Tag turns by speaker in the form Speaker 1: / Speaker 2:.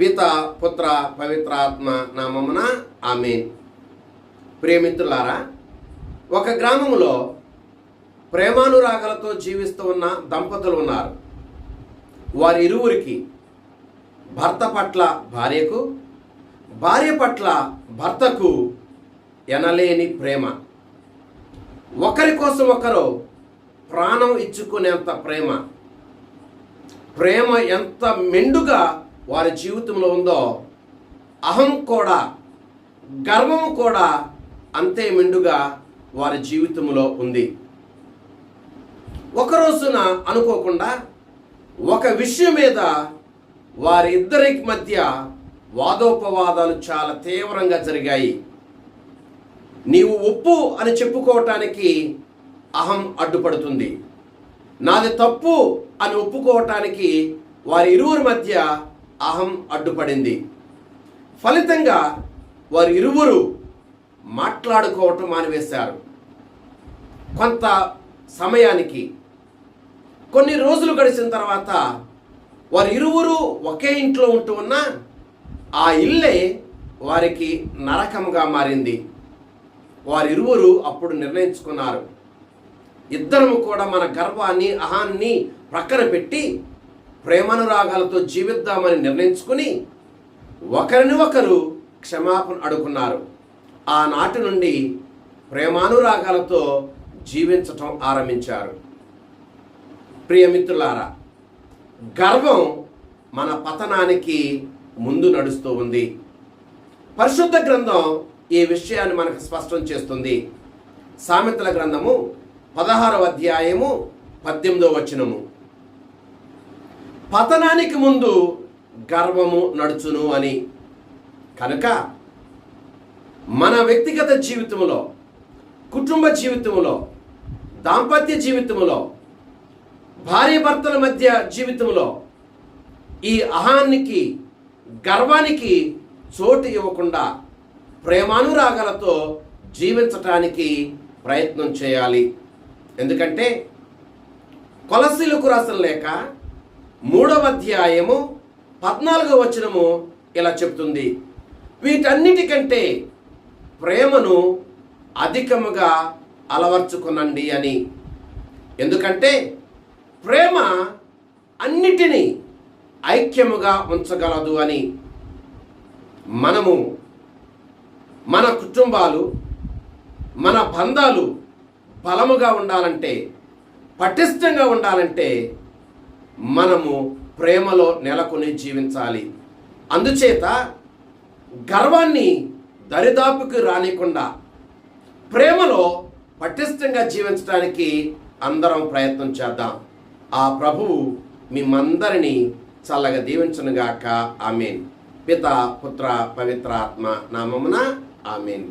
Speaker 1: పిత పుత్ర పవిత్రాత్మ నామమున ఆమెన్. ప్రేమితులారా ఒక గ్రామంలో ప్రేమానురాగాలతో జీవిస్తూ ఉన్న దంపతులు ఉన్నారు. వారి ఇరువురికి భర్త పట్ల భార్యకు భార్య పట్ల భర్తకు ఎనలేని ప్రేమ. ఒకరి కోసం ఒకరు ప్రాణం ఇచ్చుకునేంత ప్రేమ. ప్రేమ ఎంత మెండుగా వారి జీవితంలో ఉందో అహం కూడా గర్వం కూడా అంతే మెండుగా వారి జీవితంలో ఉంది. ఒక రోజున అనుకోకుండా ఒక విషయం మీద వారి మధ్య వాదోపవాదాలు చాలా తీవ్రంగా జరిగాయి. నీవు ఒప్పు అని చెప్పుకోవటానికి అహం అడ్డుపడుతుంది. నాది తప్పు అని ఒప్పుకోవటానికి వారి ఇరువురి మధ్య అహం అడ్డుపడింది. ఫలితంగా వారి ఇరువురు మాట్లాడుకోవటం మానివేశారు. కొంత సమయానికి కొన్ని రోజులు గడిచిన తర్వాత వారి ఇరువురు ఒకే ఇంట్లో ఉంటూ ఉన్న ఆ ఇల్లే వారికి నరకంగా మారింది. వారిరువురు అప్పుడు నిర్ణయించుకున్నారు. ఇద్దరము కూడా మన గర్వాన్ని అహాన్ని ప్రక్కన పెట్టి ప్రేమానురాగాలతో జీవిద్దామని నిర్ణయించుకుని ఒకరిని ఒకరు క్షమాపణ అడుగున్నారు. ఆనాటి నుండి ప్రేమానురాగాలతో జీవించటం ఆరంభించారు. ప్రియమిత్రులారా గర్వం మన పతనానికి ముందు నడుస్తూ ఉంది. పరిశుద్ధ గ్రంథం ఈ విషయాన్ని మనకు స్పష్టం చేస్తుంది. సామెతల గ్రంథము పదహారవ అధ్యాయము పద్దెనిమిదో వచనము. పతనానికి ముందు గర్వము నడుచును అని. కనుక మన వ్యక్తిగత జీవితంలో కుటుంబ జీవితంలో దాంపత్య జీవితంలో భార్య భర్తల మధ్య జీవితంలో ఈ అహానికి గర్వానికి చోటు ఇవ్వకుండా ప్రేమానురాగాలతో జీవించటానికి ప్రయత్నం చేయాలి. ఎందుకంటే కొలసీలకు రాసిన లేక మూడవ అధ్యాయము పద్నాలుగవ వచనము ఇలా చెప్తుంది. వీటన్నిటికంటే ప్రేమను అధికముగా అలవర్చుకునండి అని. ఎందుకంటే ప్రేమ అన్నిటినీ ఐక్యముగా ఉంచగలదు అని. మనము మన కుటుంబాలు మన బంధాలు బలముగా ఉండాలంటే పటిష్టంగా ఉండాలంటే మనము ప్రేమలో నెలకొని జీవించాలి. అందుచేత గర్వాన్ని దరిదాపుకి రానికుండా ప్రేమలో పటిష్టంగా జీవించడానికి అందరం ప్రయత్నం చేద్దాం. ఆ ప్రభువు మిమ్మందరినీ చల్లగా దీవించనుగాక. ఆమెన్. పిత పుత్ర పవిత్ర ఆత్మ నామమున ఆమెన్.